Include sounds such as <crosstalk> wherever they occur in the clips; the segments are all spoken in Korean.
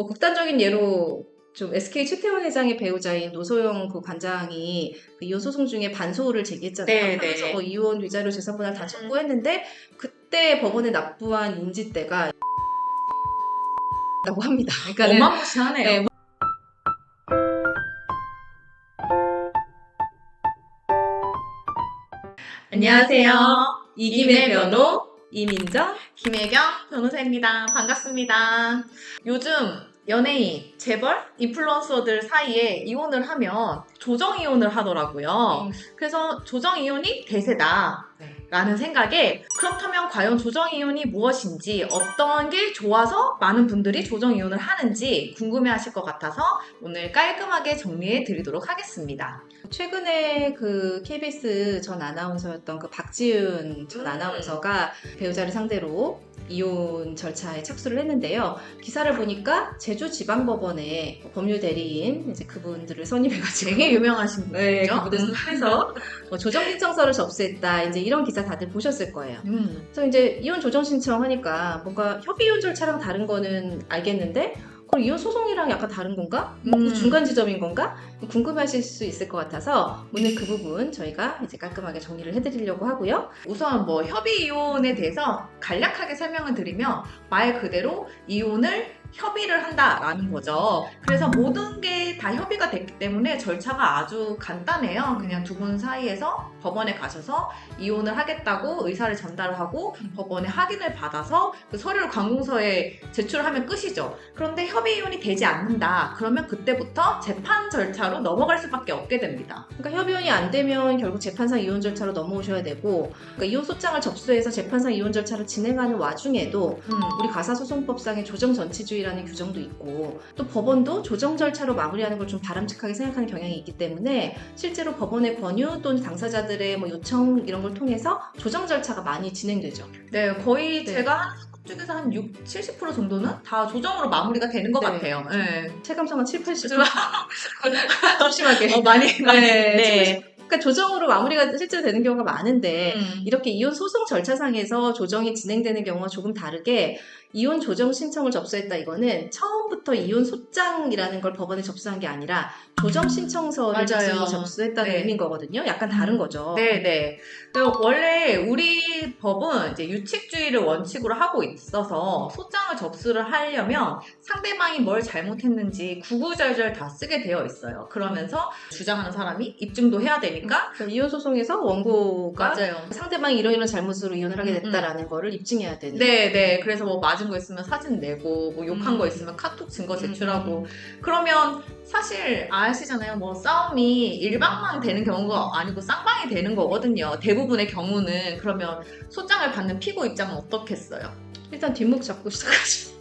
뭐 극단적인 예로 좀 SK 최태원 회장의 배우자인 노소영 그 관장이 그 이혼 소송 중에 반소를 제기했잖아요. 네, 네. 뭐 이혼 위자료 재산 분할 다 음. 청구했는데 그때 법원에 납부한 인지대가 <laughs> 라고 합니다. 그러니까 어마무시하네요. 네, 안녕하세요. 이김의 변호 이민정 김혜경 변호사입니다. 반갑습니다. 요즘 연예인, 재벌, 인플루언서들 사이에 이혼을 하면 조정 이혼을 하더라고요. 음. 그래서 조정 이혼이 대세다. 네. 라는 생각에 그렇다면 과연 조정 이혼이 무엇인지 어떤 게 좋아서 많은 분들이 조정 이혼을 하는지 궁금해 하실 것 같아서 오늘 깔끔하게 정리해 드리도록 하겠습니다. 최근에 그 KBS 전 아나운서였던 그 박지은 전 음. 아나운서가 배우자를 상대로 이혼 절차에 착수를 했는데요. 기사를 보니까 제주지방법원에 법률 대리인 이제 그분들을 선임해가지고 되게 유명하신 네, 분이죠? 그분들 선임해서 뭐 조정 신청서를 접수했다. 이제 이런 기사 다들 보셨을 거예요. 음. 그래서 이제 이혼 조정 신청하니까 뭔가 협의 이혼 절차랑 다른 거는 알겠는데 그럼 이혼 소송이랑 약간 다른 건가? 뭐 음. 그 중간 지점인 건가? 궁금하실 수 있을 것 같아서 오늘 그 부분 저희가 이제 깔끔하게 정리를 해드리려고 하고요. 우선 뭐 협의 이혼에 대해서 간략하게 설명을 드리면 말 그대로 이혼을 협의를 한다라는 거죠. 그래서 모든 게 다 협의가 됐기 때문에 절차가 아주 간단해요. 그냥 두 분 사이에서 법원에 가셔서 이혼을 하겠다고 의사를 전달하고 법원에 확인을 받아서 그 서류를 관공서에 제출하면 끝이죠. 그런데 협의 이혼이 되지 않는다. 그러면 그때부터 재판 절차로 넘어갈 수밖에 없게 됩니다. 그러니까 협의혼이 안 되면 결국 재판상 이혼 절차로 넘어오셔야 되고 그러니까 이혼 소장을 접수해서 재판상 이혼 절차를 진행하는 와중에도 음. 우리 가사소송법상의 조정 전치주의 라는 규정도 있고 또 법원도 조정 절차로 마무리하는 걸 좀 바람직하게 생각하는 경향이 있기 때문에 실제로 법원의 권유 또는 당사자들의 뭐 요청 이런 걸 통해서 조정 절차가 많이 진행되죠. 네, 거의 네. 제가 한 쪽에서 한 6, 70% 정도는 다 조정으로 마무리가 되는 것 네. 같아요. 네. 체감상은 7, 80. 조심하게. 어, 많이, 많이. 네, 네. 그러니까 조정으로 마무리가 실제로 되는 경우가 많은데 음. 이렇게 이혼 소송 절차상에서 조정이 진행되는 경우가 조금 다르게 이혼 조정 신청을 접수했다 이거는 처음부터 이혼 소장이라는 걸 법원에 접수한 게 아니라 조정 신청서를. 접수- 접수했다는 네. 의미인 거거든요. 약간 다른 음. 거죠. 네, 네. 그 원래 우리 법은 이제 유칙주의를 원칙으로 하고 있어서 소장을 접수를 하려면 상대방이 뭘 잘못했는지 구구절절 다 쓰게 되어 있어요. 그러면서 주장하는 사람이 입증도 해야 되니까 그러니까 이혼 소송에서 원고가 맞아요. 상대방이 이런 이런 잘못으로 이혼을 하게 됐다라는 거를 입증해야 되는. 네, 네. 그래서 뭐 맞은 거 있으면 사진 내고, 뭐 욕한 음. 거 있으면 카톡 증거 제출하고. 음. 그러면 사실 아시잖아요. 뭐 싸움이 일방만 되는 경우가 아니고 쌍방이 되는 거거든요. 대부분의 경우는 그러면 소장을 받는 피고 입장은 어떻겠어요? 일단 뒷목 잡고 시작하죠.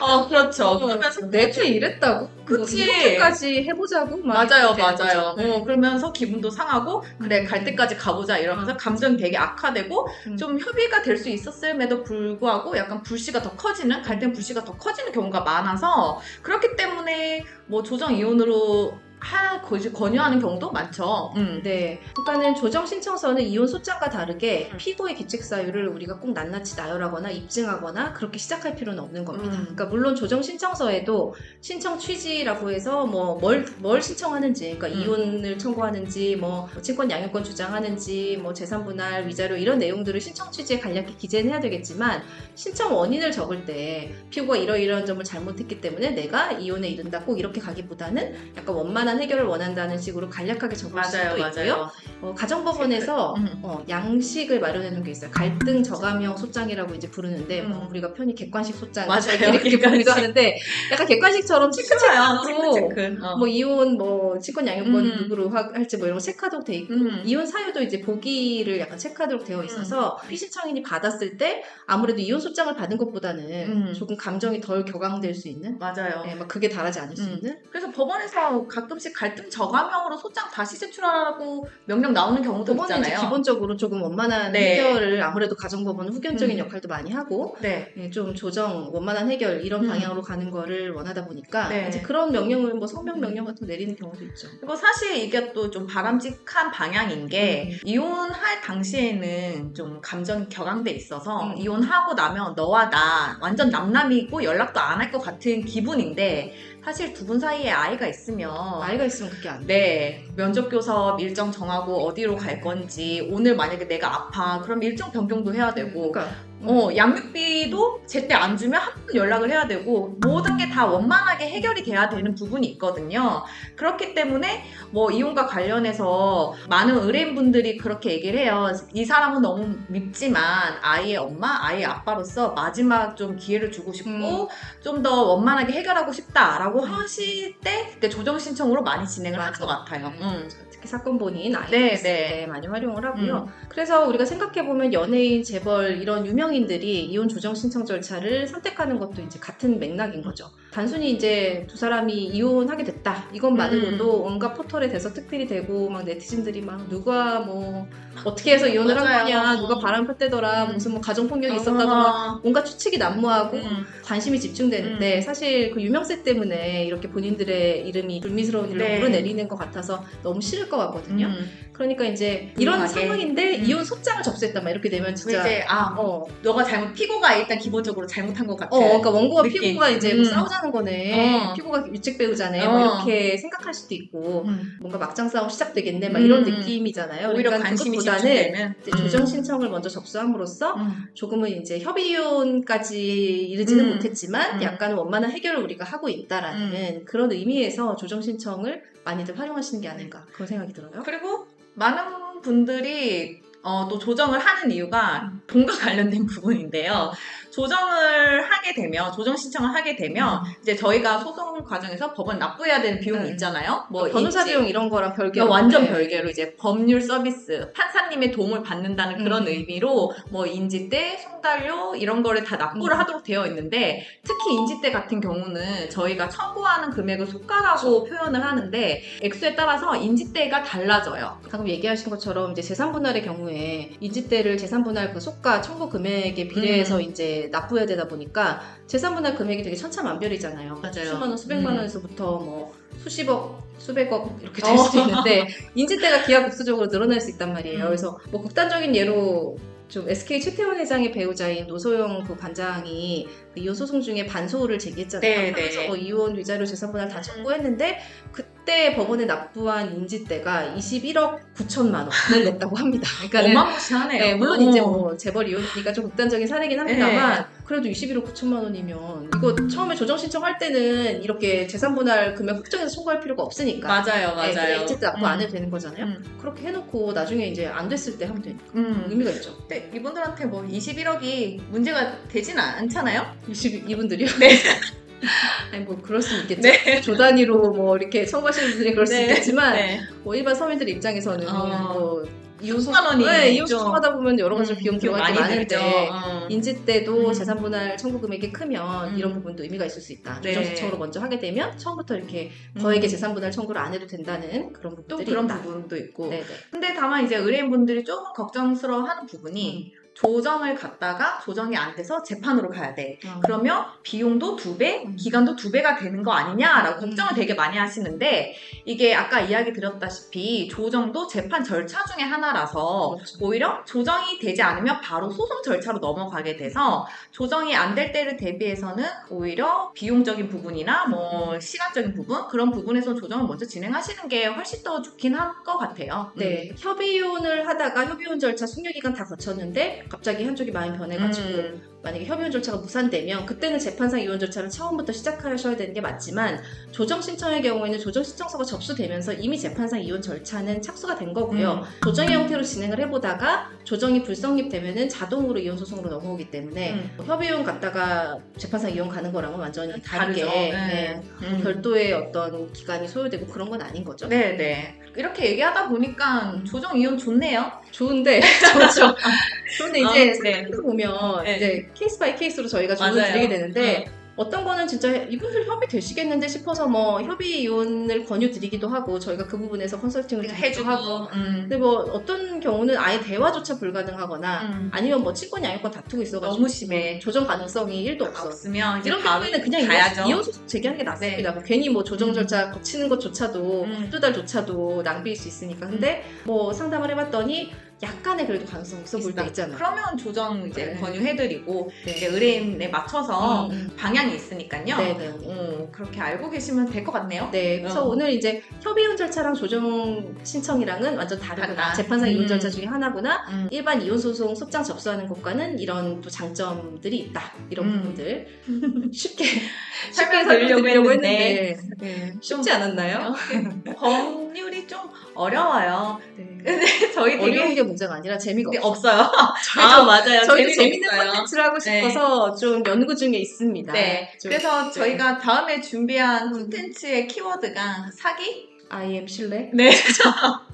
어, 그렇죠. 그러면서 내가 이랬다고? 그치. 뭐 이렇게까지 해보자고? 막 맞아요, 이렇게 되는 맞아요. 거죠. 어, 그러면서 기분도 상하고, 그래, 갈 때까지 가보자 이러면서 감정이 되게 악화되고, 음. 좀 협의가 될 수 있었음에도 불구하고 약간 불씨가 더 커지는, 갈등 불씨가 더 커지는 경우가 많아서, 그렇기 때문에 뭐 조정 이혼으로 하, 거의 권유하는 경우도 많죠. 음. 네. 그러니까는 조정 신청서는 이혼 소장과 다르게 음. 피고의 기책 사유를 우리가 꼭 낱낱이 나열하거나 입증하거나 그렇게 시작할 필요는 없는 겁니다. 음. 그러니까 물론 조정 신청서에도 신청 취지라고 해서 뭐뭘뭘 신청하는지, 그러니까 음. 이혼을 청구하는지, 뭐 친권 양육권 주장하는지, 뭐 재산 분할 위자료 이런 내용들을 신청 취지에 간략히 기재는 해야 되겠지만 신청 원인을 적을 때 피고가 이러이러한 점을 잘못했기 때문에 내가 이혼에 이른다 꼭 이렇게 가기보다는 약간 원만 한 해결을 원한다는 식으로 간략하게 적을 맞아요, 수도 있고요. 어, 가정법원에서 음. 어, 양식을 마련해 놓은 게 있어요. 갈등 저감형 소장이라고 이제 부르는데 뭐 음. 우리가 편히 객관식 소장 맞아요. 이렇게 객관식. 부르기도 하는데 약간 객관식처럼 체크체크하고 체크. 어. 뭐 이혼 뭐 친권 양육권 음. 누구로 하- 할지 뭐 이런 거 체크하도록 돼 있고 음. 이혼 사유도 이제 보기를 약간 체크하도록 되어 있어서 피신청인이 받았을 때 아무래도 이혼 소장을 받은 것보다는 음. 조금 감정이 덜 격앙될 수 있는 맞아요. 네, 막 그게 달하지 않을 수 음. 있는 그래서 법원에서 가끔 가끔씩 갈등 저감형으로 소장 다시 제출하라고 명령 나오는 경우도 있잖아요. 기본적으로 조금 원만한 네. 해결을 아무래도 가정법원은 후견적인 음. 역할도 많이 하고 네. 예, 좀 조정, 원만한 해결 이런 음. 방향으로 가는 거를 원하다 보니까 네. 이제 그런 명령을 뭐 성명 명령 같은 거 내리는 경우도 있죠. 그리고 사실 이게 또 좀 바람직한 방향인 게 음. 이혼할 당시에는 좀 감정이 격앙돼 있어서 음. 이혼하고 나면 너와 나 완전 남남이고 연락도 안 할 것 같은 기분인데 사실 두 분 사이에 아이가 있으면 아이가 있으면 그게 안 돼. 네 면접 교섭 일정 정하고 어디로 갈 건지 오늘 만약에 내가 아파 그럼 일정 변경도 해야 되고 그러니까 어, 양육비도 제때 안 주면 한 번 연락을 해야 되고 모든 게 다 원만하게 해결이 돼야 되는 부분이 있거든요. 그렇기 때문에 뭐 이혼과 관련해서 많은 의뢰인분들이 그렇게 얘기를 해요. 이 사람은 너무 밉지만 아이의 엄마, 아이의 아빠로서 마지막 좀 기회를 주고 싶고 음. 좀더 원만하게 해결하고 싶다라고 하실 때 그때 조정 신청으로 많이 진행을 할. 것 같아요. 음. 특히 사건 본인 아이 네, 있을 네. 때 많이 활용을 하고요. 그래서 우리가 생각해 보면 연예인, 재벌 이런 유명인들이 이혼 조정 신청 절차를 선택하는 것도 이제 같은 맥락인 거죠. 단순히 이제 두 사람이 이혼하게 됐다 이것만으로도 음. 온갖 포털에 대서 특필이 되고 막 네티즌들이 막 누가 뭐 어떻게 해서 이혼을 한 맞아요. 거냐 누가 바람 폈대더라 음. 무슨 뭐 가정 폭력이 있었다더라 어. 온갖 추측이 난무하고 음. 관심이 집중되는데 음. 사실 그 유명세 때문에 이렇게 본인들의 이름이 불미스러운 일로 네. 물어내리는 것 같아서 너무 싫을 것 같거든요. 음. 그러니까 이제 이런 불안하게. 상황인데 음. 이혼 소장을 접수했단 말 이렇게 되면 진짜 이제 아 어, 너가 잘못 피고가 일단 기본적으로 잘못한 것 같아. 어, 그러니까 원고와 느낌. 피고가 이제 뭐 음. 싸우자는 거네. 어. 피고가 유책 배우자네. 뭐 어. 이렇게 생각할 수도 있고 음. 뭔가 막장 싸움 시작되겠네. 막 음. 이런 느낌이잖아요. 오히려 그러니까 관심이 이제 조정 신청을 먼저 접수함으로써 음. 조금은 이제 협의혼까지 이르지는 음. 못했지만 음. 약간 원만한 해결을 우리가 하고 있다라는 그런 의미에서 조정 신청을 많이들 활용하시는 게 아닌가 그런 생각이 들어요. 그리고 많은 분들이 어, 또 조정을 하는 이유가 돈과 관련된 부분인데요. 조정을 하게 되면 조정 신청을 하게 되면 이제 저희가 소송 과정에서 법원 납부해야 되는 비용이 네. 있잖아요. 뭐 변호사 인지- 비용 이런 거랑 별개 그러니까 완전 별개로 이제 법률 서비스, 판사님의 도움을 받는다는 그런 음. 의미로 뭐 인지대, 송달료 이런 거를 다 납부를 음. 하도록 되어 있는데 특히 인지대 같은 경우는 저희가 청구하는 금액을 속가라고 표현을 하는데 액수에 따라서 인지대가 달라져요. 방금 얘기하신 것처럼 이제 재산 분할의 경우에 인지대를 재산 분할 그 속가 청구 금액에 비례해서 음. 이제 납부해야 되다 보니까 재산 분할 금액이 되게 천차만별이잖아요. 맞아요. 수만 원, 수백만 음. 원에서부터 뭐 수십억, 수백억 이렇게 될 어. 수도 있는데 인지대가 기하급수적으로 늘어날 수 있단 말이에요. 음. 그래서 뭐 극단적인 예로 좀 SK 최태원 회장의 배우자인 노소영 그 관장이 그 이혼 소송 중에 반소를 제기했잖아요. 네, 네. 뭐 이혼 위자료 재산 분할 다 청구했는데 그 때 법원에 납부한 인지대가 21억 9천만 원을 냈다고 합니다. 그러니까 어마무시하네요. 네, 물론 어. 이제 뭐 재벌 이혼이니까 좀 극단적인 사례긴 합니다만 그래도 21억 9천만 원이면 이거 처음에 조정 신청할 때는 이렇게 재산 분할 금액 확정해서 청구할 필요가 없으니까 맞아요, 네, 맞아요. 인지대 납부 음. 안 해도 되는 거잖아요. 음. 그렇게 해놓고 나중에 이제 안 됐을 때 하면 되니까 음. 의미가 있죠. 네, 이분들한테 뭐 21억이 문제가 되진 않잖아요. 20, 이분들이요? 네. <laughs> <laughs> 아니 뭐 그럴 수 있겠죠. 네. 조 단위로 뭐 이렇게 청구하시는 분들이 그럴 수 네. 있겠지만 네. 뭐 일반 서민들 입장에서는 어. 뭐 이혼 수만 원이 네, 이혼 좀- 소송하다 보면 여러 가지 음, 비용 좀 들어갈 게 많은데. 어. 인지 때도 음. 재산 분할 청구 금액이 크면 음. 이런 부분도 의미가 있을 수 있다. 네. 조정 신청으로 먼저 하게 되면 처음부터 이렇게 음. 거액의 재산 분할 청구를 안 해도 된다는 그런 또 부분들이 그런 있다. 부분도 있고. 네네. 근데 다만 이제 의뢰인 분들이 조금 걱정스러워하는 부분이 조정을 갔다가 조정이 안 돼서 재판으로 가야 돼. 어. 그러면 비용도 두 배, 음. 기간도 두 배가 되는 거 아니냐라고 음. 걱정을 되게 많이 하시는데 이게 아까 이야기 드렸다시피 조정도 재판 절차 중에 하나라서 그렇죠. 오히려 조정이 되지 않으면 바로 소송 절차로 넘어가게 돼서 조정이 안 될 때를 대비해서는 오히려 비용적인 부분이나 뭐 시간적인 부분 그런 부분에서 조정을 먼저 진행하시는 게 훨씬 더 좋긴 할것 같아요. 네, 협의혼을 하다가 협의혼 절차 숙려 기간 다 거쳤는데 갑자기 한쪽이 마음 변해가지고 음. 만약에 협의혼 절차가 무산되면 그때는 재판상 이혼 절차를 처음부터 시작하셔야 되는 게 맞지만 조정 신청의 경우에는 조정 신청서가 접수되면서 이미 재판상 이혼 절차는 착수가 된 거고요. 음. 조정의 형태로 진행을 해보다가 조정이 불성립되면은 자동으로 이혼 소송으로 넘어오기 때문에 음. 협의혼 갔다가 재판상 이혼 가는 거랑은 완전히 다르게. 네, 네. 음. 별도의 어떤 기간이 소요되고 그런 건 아닌 거죠. 네, 네. 이렇게 얘기하다 보니까 조정 이혼 좋네요. 좋은데 <laughs> 좋죠. <laughs> 그런데 이제 아, 네. 보면 네. 이제 케이스 바이 케이스로 저희가 조언을 맞아요. 드리게 되는데 어떤 거는 진짜 이분들 협의 되시겠는데 싶어서 뭐 협의 이혼을 권유 드리기도 하고 저희가 그 부분에서 컨설팅을 드리기도 해주고. 하고 음. 근데 뭐 어떤 경우는 아예 대화조차 불가능하거나 음. 아니면 뭐 친권 양육권 다투고 있어가지고 너무 심해. 조정 가능성이 1도 없어. 없으면 이런 경우에는 그냥 가야죠. 소송 제기하는 게 낫습니다. 뭐 괜히 뭐 조정 음. 절차 거치는 것조차도 음. 한두 달조차도 낭비일 수 있으니까. 근데 뭐 상담을 해봤더니 약간의 그래도 가능성 있어 보일 때 있다. 있잖아. 그러면 조정 이제 네. 권유해드리고 네. 이제 의뢰인에 맞춰서 음, 음. 방향이 있으니까요. 네네. 음, 그렇게 알고 계시면 될 것 같네요. 네, 그래서 어. 오늘 이제 협의이혼 절차랑 조정 신청이랑은 완전 다르구나. 달라. 재판상 이혼 음. 절차 중에 하나구나. 음. 일반 이혼 소송 소장 접수하는 것과는 이런 또 장점들이 있다. 이런 음. 부분들 <laughs> 쉽게 <laughs> 쉽게 설명드리려고 했는데. 했는데 네, 좀 쉽지 않았나요? <laughs> 법률이 좀 어려워요. 네. <laughs> 저희 어려운 되게 게 문제가 아니라 재미가 근데 없어. 없어요. <laughs> 저희도 아 맞아요. 저희도 재밌는 없어요. 콘텐츠를 하고 네. 싶어서 좀 연구 중에 있습니다. 네. 좀 그래서 저희가 다음에 준비한 음. 콘텐츠의 키워드가 사기? I am 신뢰. 네. <laughs>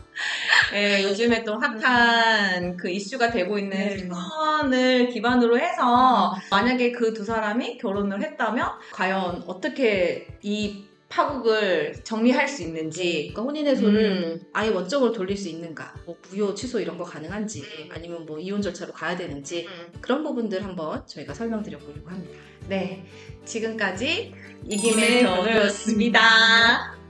네, 요즘에 또 핫한 그 이슈가 되고 있는 네. 사건을 기반으로 해서 만약에 그 두 사람이 결혼을 했다면 과연 어떻게 이 파국을 정리할 수 있는지 그러니까 혼인해소를 음. 아예 원점으로 돌릴 수 있는가, 뭐 무효 취소 이런 거 가능한지, 아니면 뭐 이혼 절차로 가야 되는지 그런 부분들 한번 저희가 설명드려 보려고 합니다. 네. 지금까지 이김의 이김의 변호였습니다.